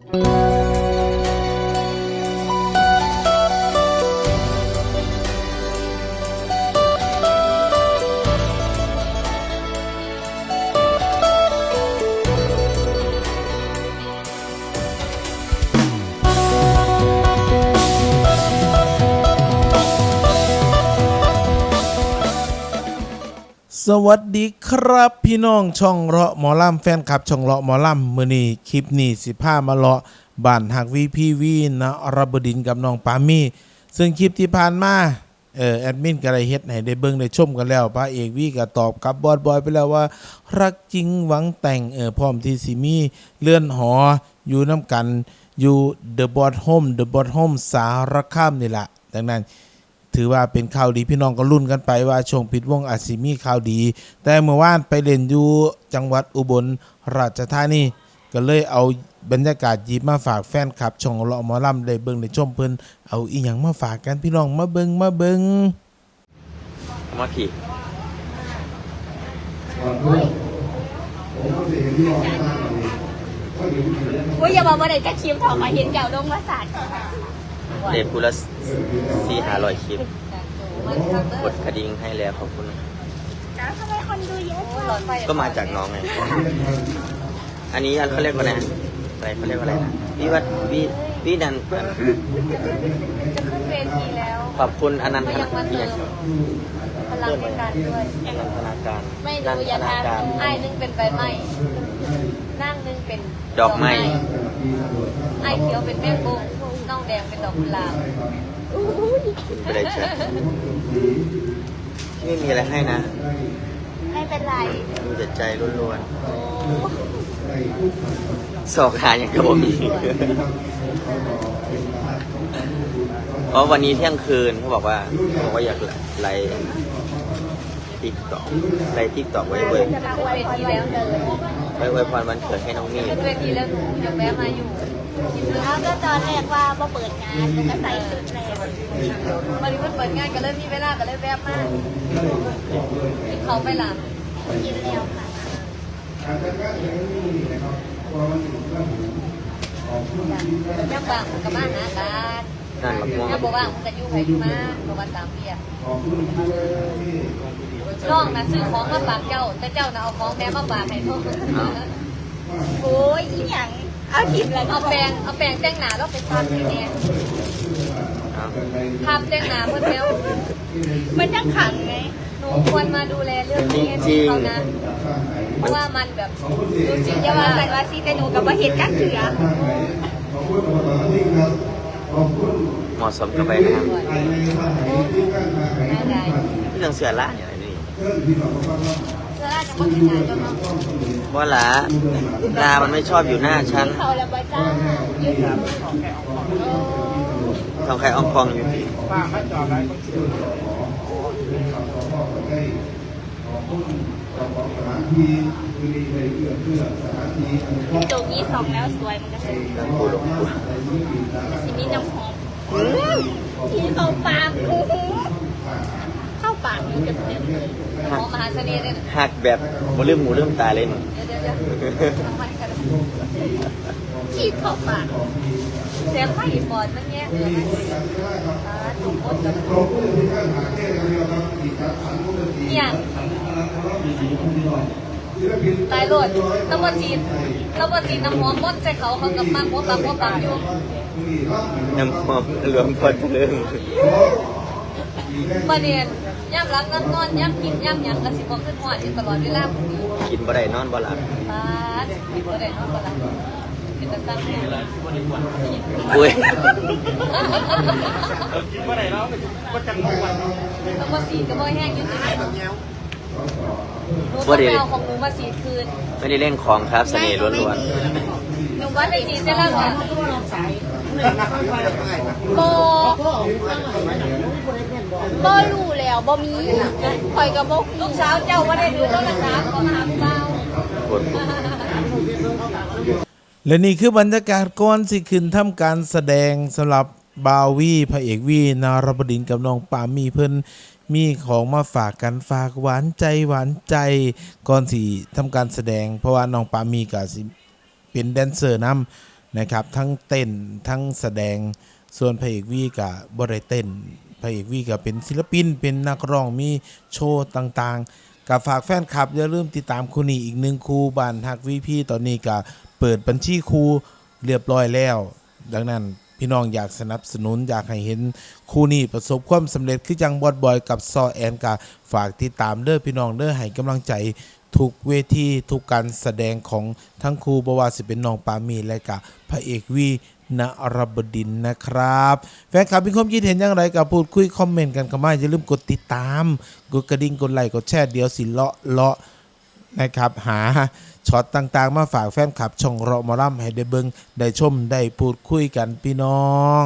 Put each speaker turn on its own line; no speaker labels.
Thank you. สวัสดีครับพี่น้องช่องเลาะหมอลำแฟนคลับช่องเลาะหมอลำมือนี้คลิปนี้สิพามาเลาะบ้านหักวีพีวีนะอรบดินกับน้องปามี่ซึ่งคลิปที่ผ่านมาเออแอดมินก็ได้เฮ็ดให้ได้เบิ่งได้ชมกันแล้วพระเอกวีก็ตอบกับบอดบอยไปแล้วว่า รักจริงหวังแต่งเออพร้อมที่สิมีเลื่อนหออยู่น้ำกันอยู่เดอะบอทโฮมเดอะบอทโฮมสารคามนี่แหละดังนั้น ถือว่าเป็นข่าวดีพี่น้องก็รุ่นกันไปว่าช่วงปิดวงอาจสิมีข่าวดี แต่เมื่อวานไปเล่นอยู่จังหวัดอุบลราชธานีก็เลยเอาบรรยากาศหยิบมาฝากแฟนคลับช่องเลาะหมอลำได้เบิ่งได้ชมเพิ่นเอาอีหยังมาฝากกันพี่น้องมาเบิ่งมาเบิ่ง
มาผี
ว่าอย่าบอกว่าได้จะคลิปถอดมาเห็นเก่าดงมาสาด
เดทพูละสี่หาร้อยคลิปกดกระดิ่งให้แล้วขอบคุณ
ทำไมคนดูเยอะจัง
ก็มาจากน้องไง อันนี้เขาเรียกว่าอะไรอะไรเขาเรียกว่าอะไรนะวิวัฒน์วิวินันท์
จะขึ้นเวทีแล้ว
ขอบคุณอนัน
ก็
ท
ยังมาเติมพลังในการด้วย
อนันทนาการ
ไม่
นั
ดู
น
อย่า
ทนาการ
ทำไอ้นึงเป็นใบไม้นั่งนึงเป็น
ดอกไม้
ไอ้เขียวเป็นแม่กุ้ง น้องแดงเป็นดอกกุหลาบ
คุณไปได้เชิญไม่มีอะไรให้นะ
ไม่เป็นไร
มีแต่ใจล้วนๆสอกหาอย่างกระบอกมีเพราะวันนี้เที่ยงคืนเขาบอกว่าเขาบอกว่าอยากไลฟ์ติ๊กต็อกไลฟ์ติ๊กต็อกไว้เว้ย
จะมาขึ้นเวทีแล้วเลย
ไว้ไว้พรวันเกิดให้น้องมี
ขึ้นเวทีแล้วหนูยังแวะมาอยู่
แล้วก็ตอนแรกว่าพอเปิดงานมันก็ใส่ชุดแรก
วันนี้มันเปิดงานก็เริ่มมีเวลาก็เลยแวะมากเขาไปหลัง
กินแล้วค่ะ
ยังบางกับบ้านหาการ
นั่นมะม่วง
ยังบอกว่ามันจะยู่ไปยู่มาบอกว่าตามเบียน้องนะซื้อของมาฝากเจ้า แต่เจ้านะเอาของแม่มาฝากให้ทุก
โอ้ยอีหยัง เอาทิมแล้ว
เอาแปรงเอาแปรงแต่งหน้าแล้วไปทาที่เนี่ย
เอา
ทาแต่งหน้าเพื่อเซล
มันยังขังไง
หนูควรมาดูแลเรื่องนี้ให้เขานะเพราะว่ามันแบบดูจริง
อย่า
จะ
มา
ว่า
ใส่ว่าซีแต่หนูกับว่าเห็ดกักเถือ
เหมาะสมกับใบหน้า
น่าได้
เรื่องเสือล่าอย่างไรนี่
เสื้อราชมังคลาจนน้อง
ว่าละลามันไม่ชอบอยู่หน้าฉัน
เขาแล้วบ่จ้ายืดกับ
ทองใครอองฟองอยู่ที่
โจกนี้สองแล้วสวยมันก็สวย
แล้วกูหลงกู
สิมีน้ำหอมที่เข้าปากเข้าปากมันจะเต็มเลย
หมอมหาเสน่ห์เลยนะ
หักแบบหมูลืมหมูลืมตาเลยนี่
เดี๋ยวเดี๋ยวเดี๋ยวทำไมกัน
ที่เข้าปาก
เสียงไม่ปอดมันแย่เลยถูกคนกับเนี่ยตายโลดตำรวจจีนตำรวจจีนน้ำหอมมดใส่เขาเขากับมังหัวปังหัวปังอยู่
น้ำหอมรวมพอเรื่อง
ประเด็น ย่ำรับน้ำนอนย่ำกินย่ำหยังกระสิบบอกขึ้นหัวอยู่ตลอดเวลาพวกนี้
กินบ่ได้นอนบ่หลับ
ปาดกินก็ได้นอนก็ได้เป็นตะสั่งแน่
อุ้ย
แล้วก็สีก็บ่แห้งอยู่ที่ไหนหนูต้องไปเอาของหนูมาสีคืน
ไม่ได้เล่นของครับเสน่ห์ล้วน
หนูว่าไปสีเสร็จแล้วค่ะ
โบโบรู้แล้วบมีคอยกับบ
ลูกสาวเจ้าว่าได้ดูโทรศัพท์ของหาเจ้า
ๆคน
และนี่คือบรรยากาศก่อนสิขึ้นทำการแสดงสำหรับบาวีพระเอกวีนารบดินกับน้องปามีเพิ่นมีของมาฝากกันฝากหวานใจหวานใจก่อนสิทำการแสดง เพราะว่าน้องปามีก็สิเป็นแดนเซอร์นำ นะครับ ทั้งเต้นทั้งแสดงส่วนพระเอกวีกับบริเต้นพระเอกวีก็เป็นศิลปิน เป็นนักร้องมีโชว์ต่างๆกับฝากแฟนคลับอย่าลืมติดตามคู่นี้อีกหนึ่งครูบานฮักวีพี่ตอนนี้ก็เปิดบัญชีครูเรียบร้อยแล้ว ดังนั้นพี่น้องอยากสนับสนุนอยากให้เห็นคู่นี้ประสบความสำเร็จคือจังบอดบอยกับซอแอนกาฝากติดตามเด้อพี่น้องเด้อให้กำลังใจ ทุกเวทีทุกการแสดงของทั้งครูบวาสิเป็นน้องปามีและกะพระเอกวีนรบดินนะครับ แฟนคลับมีความคิดเห็นอย่างไรกับพูดคุยคอมเมนต์กันเข้ามาอย่าลืมกดติดตามกดกระดิ่งกดไลค์กดแชร์เดี๋ยวสิเลาะเลาะนะครับหาช็อตต่างๆ มาฝากแฟนคลับช่องเราะมอล่ำให้ได้เบิงได้ชมได้พูดคุยกันพี่น้อง